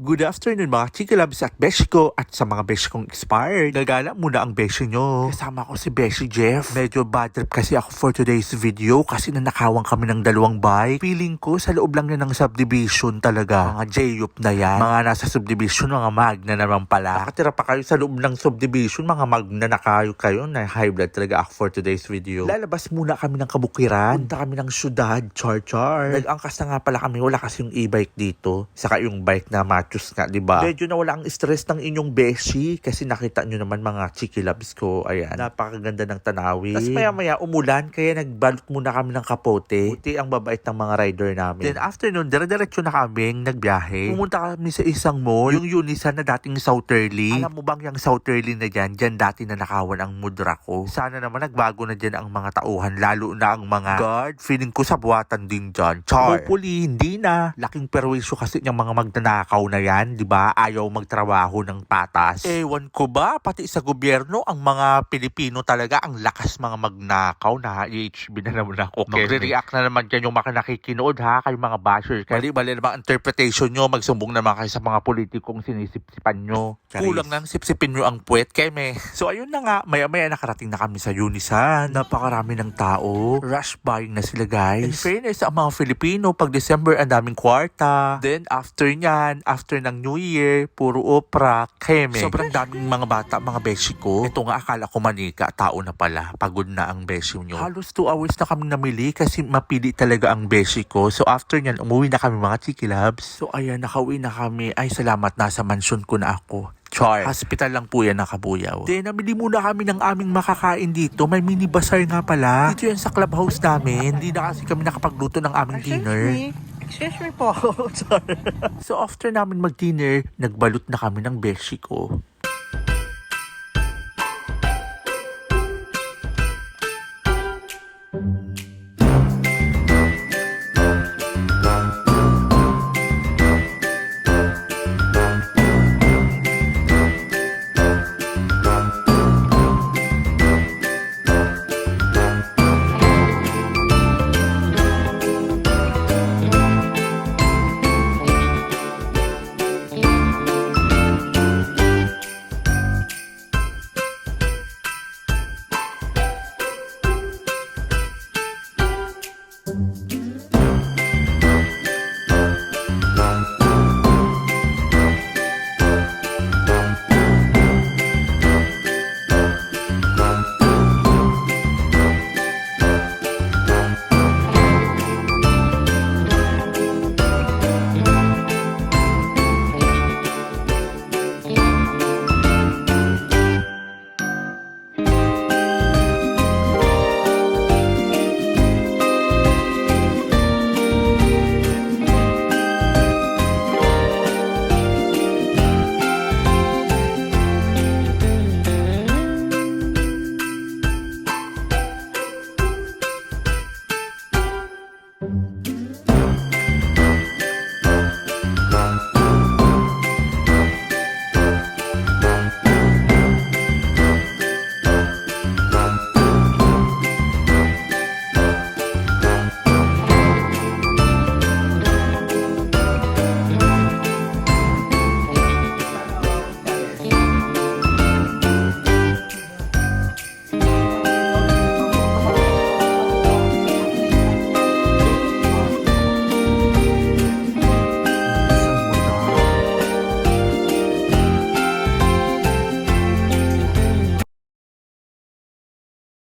Good afternoon mga Chika Labs at Beshi ko at sa mga Beshi kong expired. Gagala muna ang Beshi nyo. Kasama ko si Beshi Jeff. Medyo bad trip kasi ako for today's video kasi nanakawang kami ng dalawang bike. Feeling ko sa loob lang yan ng subdivision talaga. Mga J-Yup na yan. Mga nasa subdivision, mga magna naman pala. Nakatira pa kayo sa loob ng subdivision, mga magna na kayo kayo na high blood talaga ako for today's video. Lalabas muna kami ng kabukiran. Punta kami ng syudad, char char. Nag-angkas na nga pala kami, wala kasi yung e-bike dito. Saka yung bike na Matus nga, di ba? Medyo nawala ang stress ng inyong beshi kasi nakita nyo naman mga chiki loves ko. Ayan, napakaganda ng tanawin. Tapos maya maya umulan kaya nagbalot muna kami ng kapote. Puti ang babait ng mga rider namin. Then afternoon, dire-diretso na kami nagbiyahe. Pumunta kami sa isang mall, yung Unisan na dating Southerly. Alam mo bang yung Southerly na dyan, dyan dati na nakawan ang mudra ko. Sana naman nagbago na dyan ang mga tauhan, lalo na ang mga guard. Feeling ko sa buwatan din dyan. Char. Hopefully, hindi na. Laking perwisyo kasi yung mga magnanakaw na yan, di ba? Ayaw magtrabaho ng patas. Ewan ko ba, pati sa gobyerno, ang mga Pilipino talaga, ang lakas mga magnakaw na EHB na naman ako. Magre-react na naman dyan yung mga nakikinood ha, kayo mga bashers. Mali, mali naman interpretation nyo, magsumbong naman kayo sa mga politikong sinisipsipan nyo. Kulang nang sipsipin nyo ang puwet, keme. So ayun na nga, maya-maya nakarating na kami sa Unisan. Napakarami ng tao. Rush buying na sila guys. In fairness, ang mga Filipino, pag December, ang daming kwarta. Then after nyan, after ng New Year, puro opera, keme. Sobrang daming mga bata, mga beshi ko. Ito nga, akala ko manika, tao na pala. Pagod na ang beshi nyo. Halos 2 hours na kami namili kasi mapili talaga ang beshi ko. So after nyan, umuwi na kami mga chiki labs. So ayan, nakauwi na kami. Ay, salamat, nasa mansion ko na ako. Char. Hospital lang po yan nakabuyaw. Then, namili muna kami ng aming makakain dito. May mini bazaar nga pala. Dito yan sa clubhouse namin. Hindi na kasi kami nakapagluto ng aming dinner. Excuse me po. So after namin mag-dinner, nagbalot na kami ng beshi ko.